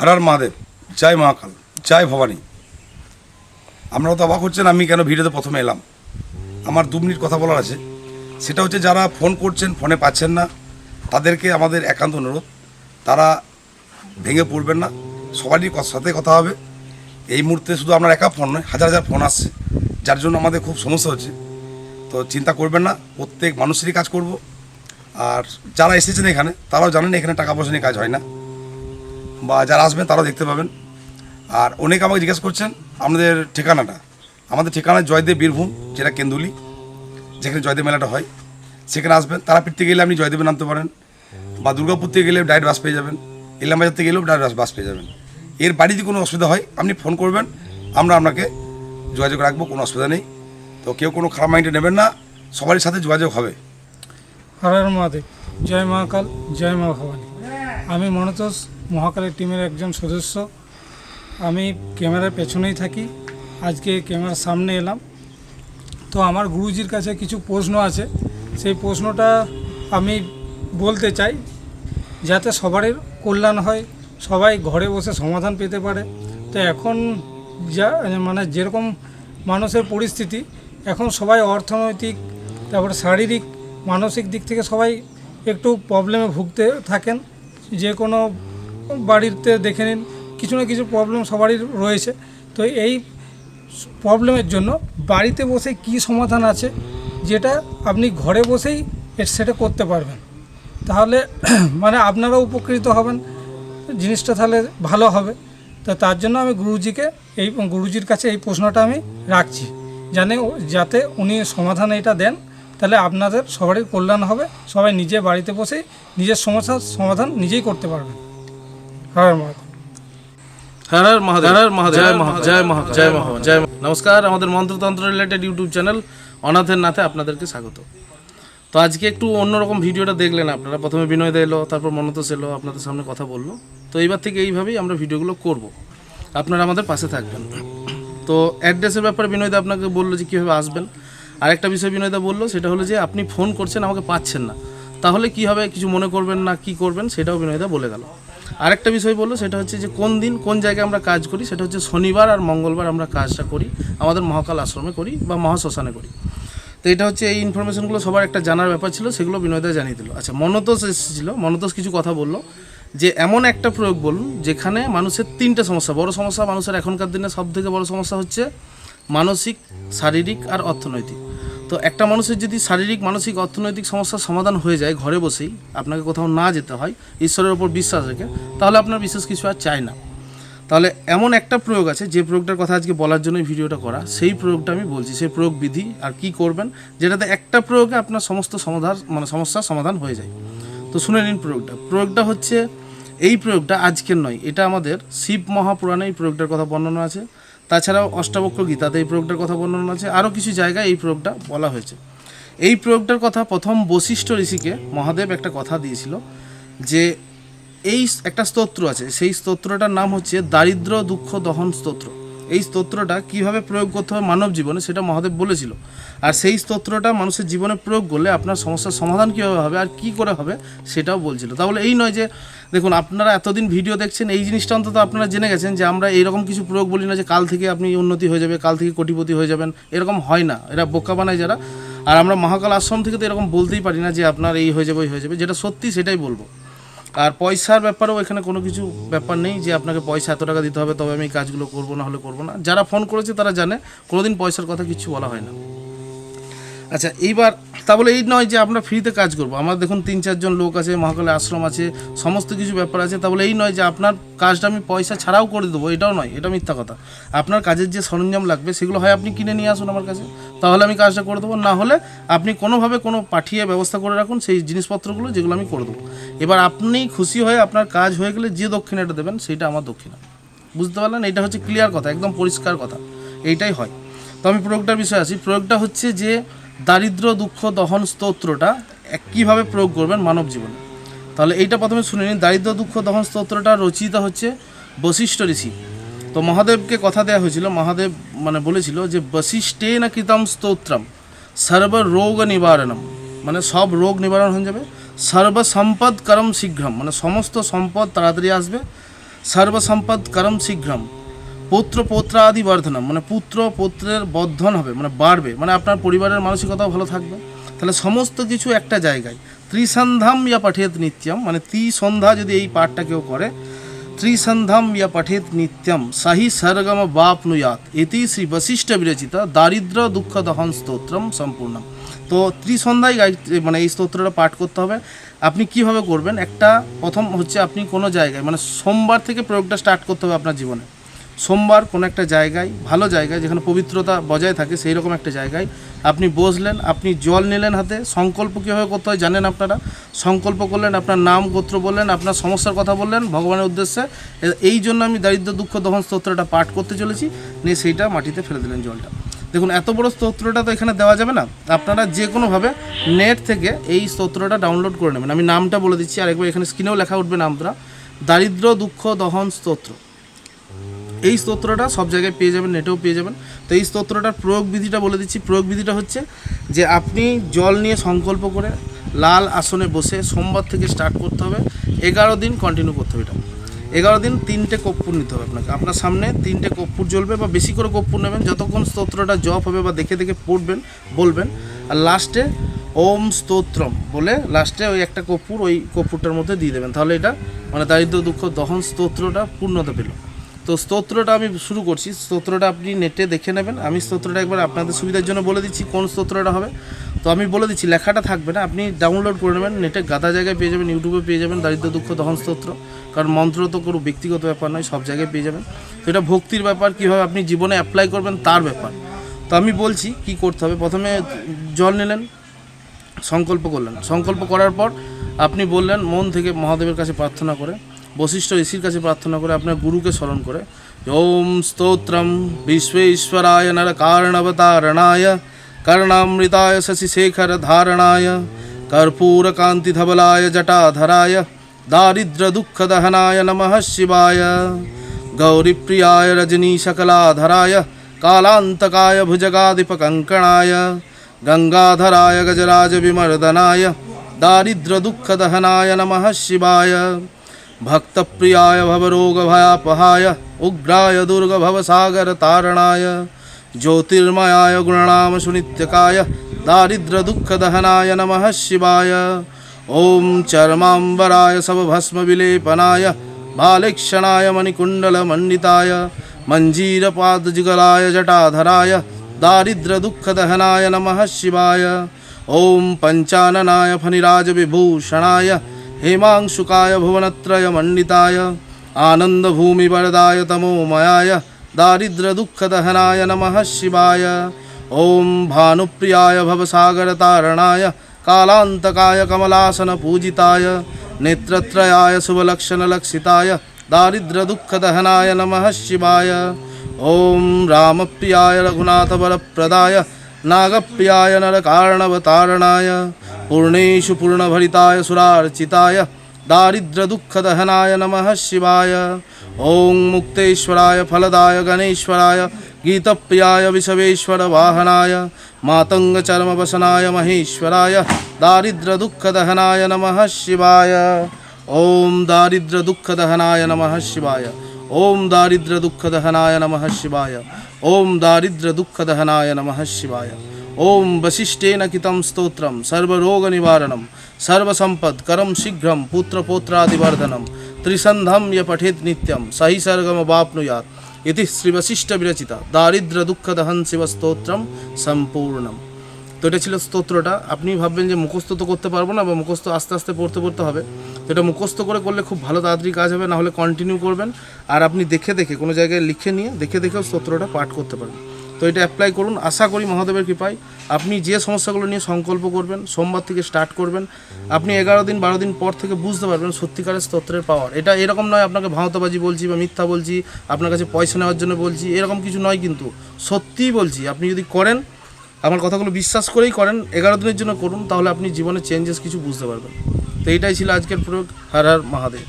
হরার মহাদেব জয় মহাকাল জয় ভবানী। আপনারা তো অবাক হচ্ছেন, আমি কেন ভিডিওতে প্রথমে এলাম? আমার দু মিনিট কথা বলার আছে। সেটা হচ্ছে যারা ফোন করছেন, ফোনে পাচ্ছেন না, তাদেরকে আমাদের একান্ত অনুরোধ। তারা ভেঙে পড়বেন না। সবারই সাথে কথা হবে। এই মুহূর্তে শুধু আপনার একা ফোন নয়, হাজার হাজার ফোন আসছে। যার জন্য আমাদের খুব সমস্যা হচ্ছে। তো চিন্তা করবেন না, প্রত্যেক মানুষেরই কাজ করব। আর যারা এসেছেন এখানে, তারাও জানেন এখানে টাকা পয়সা নিয়ে কাজ হয় না। বা যারা আসবেন তারাও দেখতে পাবেন। আর অনেকে আমাকে জিজ্ঞেস করছেন, আমাদের ঠিকানাটা? আমাদের ঠিকানা জয়দেব বীরভূম, যেটা কেন্দুলি, যেখানে জয়দেব মেলাটা হয়। সেখানে আসবেন, তারাপীঠ থেকে গেলে আপনি জয়দেবে নামতে পারেন বা দুর্গাপুর থেকে গেলে ডাইরেক্ট বাস পেয়ে যাবেন, ইলামবাজার থেকে গেলেও ডাইরেক্ট বাস পেয়ে যাবেন। এর বাড়িতে কোনো অসুবিধা হয়, আপনি ফোন করবেন, আমরা আপনাকে যোগাযোগ রাখব, কোনো অসুবিধা নেই। তো কেউ কোনো খারাপ মাইন্ডে নেবেন না, সবারই সাথে যোগাযোগ হবে। হর মহাদেব, জয় মহাকাল, জয় মা ভবানী আমি মনতোষ মহাকালের টিমের একজন সদস্য। আমি ক্যামেরার পেছনেই থাকি। আজকে ক্যামেরার সামনে এলাম। তো আমার গুরুজির কাছে কিছু প্রশ্ন আছে। সেই প্রশ্নটা আমি বলতে চাই, যাতে সবারই কল্যাণ হয়, সবাই ঘরে বসে সমাধান পেতে পারে। তো এখন যা মানে যেরকম মানুষের পরিস্থিতি, এখন সবাই অর্থনৈতিক, তারপরে শারীরিক, মানসিক দিক থেকে সবাই একটু প্রবলেমে ভুগতে থাকেন। যে কোনো বাড়িতে দেখে নিন, কিছু না কিছু প্রবলেম সবারই রয়েছে। তো এই প্রবলেমের জন্য বাড়িতে বসে কি সমাধান আছে, যেটা আপনি ঘরে বসেই সেটা করতে পারবেন। তাহলে মানে আপনারাও উপকৃত হবেন, জিনিসটা তাহলে ভালো হবে। তো তার জন্য আমি গুরুজিকে এই, গুরুজির কাছে এই প্রশ্নটা আমি রাখছি। জানে যাতে উনি সমাধান এটা দেন, তাহলে আপনাদের সবারই কল্যাণ হবে। সবাই নিজে বাড়িতে বসে নিজের সমস্যার সমাধান নিজেই করতে পারবেন। হ্যাঁ মহাদেব। হর হর মহাদেব। হর হর মহাদেব। জয় মহা জয় মহা জয় মহা জয় নমস্কার আমাদের মন্ত্রতন্ত্র রিলেটেড ইউটিউব চ্যানেল অনাথের নাথে আপনাদেরকে স্বাগত। তো আজকে একটু অন্যরকম ভিডিওটা দেখলেন আপনারা। প্রথমে বিনয়দা এলো তারপর মনতোষ এলো আপনাদের সামনে কথা বলল। তো এইবার থেকে এইভাবেই আমরা ভিডিওগুলো করব। আপনারা আমাদের পাশে থাকবেন। তো অ্যাড্রেসের ব্যাপারে বিনয়দা আপনাকে বলল যে কীভাবে আসবেন। আরেকটা বিষয় বিনয়দা বলল সেটা হলো যে আপনি ফোন করছেন আমাকে পাচ্ছেন না। তাহলে কি হবে? কিছু মনে করবেন না? কি করবেন? সেটাও বিনয়দা বলে গেল। আরেকটা বিষয় বলল, সেটা হচ্ছে যে কোন দিন কোন জায়গায় আমরা কাজ করি, সেটা হচ্ছে শনিবার আর মঙ্গলবার আমরা কাজটা করি, আমাদের মহাকাল আশ্রমে করি বা মহাশ্মশানে করি। তো এটা হচ্ছে এই ইনফরমেশনগুলো সবার একটা জানার ব্যাপার ছিল, সেগুলো বিনয়দা জানিয়ে দিল। আচ্ছা মনতোষ এসেছিল, মনতোষ কিছু কথা বলল, যে এমন একটা প্রয়োগ বলুন, যেখানে মানুষের তিনটে সমস্যা, বড় সমস্যা মানুষের এখনকার দিনে সব থেকে বড় সমস্যা হচ্ছে মানসিক, শারীরিক আর অর্থনৈতিক। তো একটা মানুষের যদি শারীরিক, মানসিক, অর্থনৈতিক সমস্যার সমাধান হয়ে যায় ঘরে বসেই, আপনাকে কোথাও না যেতে হয়, ঈশ্বরের ওপর বিশ্বাস রেখে, তাহলে আপনার বিশেষ কিছু আর চাই না। তাহলে এমন একটা প্রয়োগ আছে, যে প্রয়োগটার কথা আজকে বলার জন্যই ভিডিওটা করা, সেই প্রয়োগটা আমি বলছি, সেই প্রয়োগ বিধি আর কি করবেন, যেটাতে একটা প্রয়োগে আপনার সমস্ত সমাধান মানে সমস্যার সমাধান হয়ে যায়। তো শুনে নিন প্রয়োগটা। প্রয়োগটা হচ্ছে, এই প্রয়োগটা আজকের নয়, এটা আমাদের শিব মহাপুরাণে এই প্রয়োগটার কথা বর্ণনা আছে। তাছাড়াও অষ্টাবক্র গীতাতে এই প্রয়োগটার কথা বর্ণনা আছে। আরও কিছু জায়গায় এই প্রয়োগটা বলা হয়েছে। এই প্রয়োগটার কথা প্রথম বশিষ্ঠ ঋষিকে মহাদেব একটা কথা দিয়েছিল যে এই একটা স্তোত্র আছে। সেই স্তোত্রটার নাম হচ্ছে দারিদ্র দুঃখ দহন স্তোত্র। এই স্তোত্রটা কীভাবে প্রয়োগ করতে হবে মানব জীবনে সেটা মহাদেব বলেছিল। আর সেই স্তোত্রটা মানুষের জীবনে প্রয়োগ করলে আপনার সমস্যার সমাধান কীভাবে হবে আর কি করে হবে সেটাও বলছিল। তাহলে এই নয় যে, দেখুন, আপনারা এতদিন ভিডিও দেখছেন, এই জিনিসটা অন্তত আপনারা জেনে গেছেন যে আমরা এইরকম কিছু প্রয়োগ বলি না যে কাল থেকে আপনি উন্নতি হয়ে যাবে, কাল থেকে কোটিপতি হয়ে যাবেন, এরকম হয় না। এরা বোকা বানায় যারা। আর আমরা মহাকাল আশ্রম থেকে তো এরকম বলতেই পারি না যে আপনার এই হয়ে যাবে, ওই হয়ে যাবে। যেটা সত্যি সেটাই বলব। আর পয়সার ব্যাপারেও এখানে কোনো কিছু ব্যাপার নেই যে আপনাকে পয়সা এত টাকা দিতে হবে, তবে আমি কাজগুলো করব না হলে করব না। যারা ফোন করেছে তারা জানে, কোনোদিন পয়সার কথা কিছু বলা হয় না। আচ্ছা এইবার, তা বলে এই নয় যে আমরা ফ্রিতে কাজ করব। আমার দেখুন তিন চারজন লোক আছে, মহাকালে আশ্রম আছে, সমস্ত কিছু ব্যাপার আছে। তা বলে এই নয় যে আপনার কাজটা আমি পয়সা ছাড়াও করে দেবো, এটাও নয়, এটা মিথ্যা কথা। আপনার কাজের যে সরঞ্জাম লাগবে, সেগুলো হয় আপনি কিনে নিয়ে আসুন আমার কাছে। তাহলে আমি কাজটা করে দেবো, না হলে আপনি কোনোভাবে কোনো পাঠিয়ে ব্যবস্থা করে রাখুন, সেই জিনিসপত্রগুলো, যেগুলো আমি করে দেবো। এবার আপনি খুশি হয়ে আপনার কাজ হয়ে গেলে যে দক্ষিণাটা দেবেন, সেটা আমার দক্ষিণা। বুঝতে পারলেন? এটা হচ্ছে ক্লিয়ার কথা, একদম পরিষ্কার কথা। এইটাই হয়। তো আমি প্রয়োগটার বিষয়ে আসি। প্রয়োগটা হচ্ছে যে দারিদ্র, দুঃখ, দহন স্তোত্রটা কীভাবে প্রয়োগ করবেন মানব জীবনে? তাহলে এইটা প্রথমে শুনে নিন। দারিদ্র, দুঃখ, দহন স্তোত্রটা রচিত হচ্ছে বশিষ্ঠ ঋষি। তো মহাদেবকে কথা দেওয়া হয়েছিল, মহাদেব মানে বলেছিল যে বশিষ্ঠে না কৃতম স্তোত্রম, সর্ব রোগ নিবারণম। মানে সব রোগ নিবারণ হয়ে যাবে। সর্ব সম্পদ করম শীঘ্রম মানে সমস্ত সম্পদ তাড়াতাড়ি আসবে। সর্বসম্পদ করম শীঘ্রম। পুত্র পৌত্রাদি বর্ধনম মানে পুত্র পৌত্রের বর্ধন হবে মানে বাড়বে মানে আপনার পরিবারের মানসিকতাও ভালো থাকবে। তাহলে সমস্ত কিছু একটা জায়গায়, ত্রিসন্ধাম ইয়া পাঠেত নিত্যম মানে ত্রিসন্ধ্যা যদি এই পাঠটা কেউ করে, ত্রিসন্ধাম ইয়া পঠেত নিত্যম সাহি সর্গম বাপনুয়াত এটি শ্রী বশিষ্ঠ বিরচিত দারিদ্র দুঃখ দহন স্তোত্রম সম্পূর্ণ তো ত্রিসন্ধ্যায় গাই- মানে এই স্তোত্রটা পাঠ করতে হবে। আপনি কীভাবে করবেন? একটা, প্রথম হচ্ছে আপনি কোনো জায়গায় মানে সোমবার থেকে প্রয়োগটা স্টার্ট করতে হবে আপনার জীবনে। সোমবার কোনো একটা জায়গায়, ভালো জায়গায় যেখানে পবিত্রতা বজায় থাকে সেই রকম একটা জায়গায় আপনি বসলেন, আপনি জল নিলেন হাতে, সংকল্প কীভাবে করতে হয় জানেন আপনারা? সংকল্প করলেন, আপনার নাম গোত্র বললেন, আপনার সমস্যার কথা বললেন, ভগবানের উদ্দেশ্যে, এই জন্য আমি দারিদ্র দুঃখ দহন স্তোত্রটা পাঠ করতে চলেছি, নিয়ে সেইটা মাটিতে ফেলে দিলেন জলটা। দেখুন, এত বড় স্তোত্রটা তো এখানে দেওয়া যাবে না। আপনারা যে কোনোভাবে নেট থেকে এই স্তোত্রটা ডাউনলোড করে নেবেন। আমি নামটা বলে দিচ্ছি, আরেকবার এখানে স্ক্রিনেও লেখা উঠবে নামটা। দারিদ্র দুঃখ দহন স্তোত্র। এই স্তোত্রটা সব জায়গায় পেয়ে যাবেন, নেটেও পেয়ে যাবেন। তো এই স্তোত্রটার প্রয়োগ বিধিটা বলে দিচ্ছি। প্রয়োগ বিধিটা হচ্ছে যে আপনি জল নিয়ে সংকল্প করে লাল আসনে বসে সোমবার থেকে স্টার্ট করতে হবে। এগারো দিন কন্টিনিউ করতে হবে এটা। এগারো দিন তিনটে কর্পূর নিতে হবে আপনাকে। আপনার সামনে তিনটে কর্পূর জ্বলবে বা বেশি করে কর্পূর নেবেন। যতক্ষণ স্তোত্রটা জপ হবে বা দেখে দেখে পড়বেন, বলবেন, আর লাস্টে ওম স্তোত্রম বলে লাস্টে ওই একটা কর্পূর ওই কর্পূরটার মধ্যে দিয়ে দেবেন। তাহলে এটা মানে দারিদ্র দুঃখ দহন স্তোত্রটা পূর্ণতা পেল। তো স্তোত্রটা আমি শুরু করছি। স্তোত্রটা আপনি নেটে দেখে নেবেন। আমি স্তোত্রটা একবার আপনাদের সুবিধার জন্য বলে দিচ্ছি কোন স্তোত্রটা হবে। তো আমি বলে দিচ্ছি, লেখাটা থাকবে না। আপনি ডাউনলোড করে নেবেন। নেটে গাদা জায়গায় পেয়ে যাবেন ইউটিউবে পেয়ে যাবেন, দারিদ্র দুঃখ দহন স্তোত্র। কারণ মন্ত্র তো কোনো ব্যক্তিগত ব্যাপার নয়, সব জায়গায় পেয়ে যাবেন। তো এটা ভক্তির ব্যাপার, কীভাবে আপনি জীবনে অ্যাপ্লাই করবেন তার ব্যাপার। তো আমি বলছি কি করতে হবে। প্রথমে জল নিলেন, সংকল্প করলেন। সংকল্প করার পর আপনি বললেন, মন থেকে মহাদেবের কাছে প্রার্থনা করে বশিষ্ঠ ঋষির কাছে প্রার্থনা করে আপনার গুরুকে স্মরণ করে ওম স্তোত্রম বিশ্বেশ্বরায় নর কারণবতারণায় কর্ণামৃতায় শশিশেখর ধারণায় কর্পূর কান্তি ধবলায় জটাধরায় দারিদ্র দুঃখ দহনায় নমঃ শিবায় गौरीप्रियाय रजनीशकलाधराय कालान्तकाय भुजगाधिपकङ्कणाय गङ्गाधराय गजराजविमर्दनाय दारिद्र्यदुःखदहनाय नमः शिवाय भक्तप्रियाय भवरोगभयापहाय उग्राय दुर्गभवसागरतारणाय ज्योतिर्मयाय गुणनाम सुनित्यकाय दारिद्र्यदुःखदहनाय नमः शिवाय ॐ चर्माम्बराय सबभस्मविलेपनाय बालेक्षणाय मणिकुण्डलमण्डिताय मञ्जीरपादजुगलाय जटाधराय दारिद्र्यदुःखदहनाय नमः शिवाय ॐ पञ्चाननाय फणिराजविभूषणाय हेमांशुकाय भुवनत्रयमण्डिताय आनन्दभूमिवरदाय तमोमयाय दारिद्र्यदुःखदहनाय नमः शिवाय ॐ भानुप्रियाय भवसागरतारणाय कालान्तकाय कमलासनपूजिताय नेत्रत्रयाय शुभलक्षणलक्षिताय दारिद्र्यदुःखदहनाय नमः शिवाय ॐ रामप्रियाय रघुनाथवरप्रदाय नागप्रियाय नरकारणवतारणाय पूर्णेषु पूर्णभरिताय सुरार्चिताय दारिद्र्यदुःखदहनाय नमः शिवाय ॐ मुक्तेश्वराय फलदाय गणेश्वराय गीतप्रियाय विषवेश्वरवाहनाय मातङ्गचर्मवसनाय महेश्वराय दारिद्र्यदुःखदहनाय नमः शिवाय ॐ दारिद्र्यदुःखदहनाय नमः शिवाय ॐ दारिद्र्यदुःखदहनाय नमः शिवाय ॐ दारिद्र्यदुःखदहनाय नमः शिवाय ওম বশিষ্ঠেন কিতম স্তোত্রম সর্বরোগ নিবারণম সর্বসম্পদ করম শীঘ্রম পুত্রপৌত্রাদিবর্ধনম ত্রিসন্ধম য পঠেত নিত্যম সহি সর্গম বাপনুয়াত ইতি শ্রীবশিষ্ঠ বিরচিতা দারিদ্র দুঃখ দহন শিব স্তোত্রম সম্পূর্ণম তো এটা ছিল স্তোত্রটা। আপনি ভাববেন যে মুখস্থ তো করতে পারব না বা মুখস্থ আস্তে আস্তে পড়তে পড়তে হবে। তো এটা মুখস্থ করে করলে খুব ভালো তাড়াতাড়ি কাজ হবে, না হলে কন্টিনিউ করবেন। আর আপনি দেখে দেখে কোনো জায়গায় লিখে নিয়ে দেখে দেখেও স্তোত্রটা পাঠ করতে পারবেন। তো এটা অ্যাপ্লাই করুন। আশা করি মহাদেবের কৃপায় আপনি যে সমস্যাগুলো নিয়ে সংকল্প করবেন, সোমবার থেকে স্টার্ট করবেন, আপনি এগারো দিন, বারো দিন পর থেকে বুঝতে পারবেন সত্যিকারের স্তোত্রের পাওয়ার এটা এরকম নয় আপনাকে ভাঁওতাবাজি বলছি বা মিথ্যা বলছি, আপনার কাছে পয়সা নেওয়ার জন্য বলছি, এরকম কিছু নয় কিন্তু। সত্যিই বলছি, আপনি যদি করেন, আমার কথাগুলো বিশ্বাস করেই করেন, এগারো দিনের জন্য করুন, তাহলে আপনি জীবনে চেঞ্জেস কিছু বুঝতে পারবেন। তো এইটাই ছিল আজকের প্রয়োগ। হার হার মহাদেব।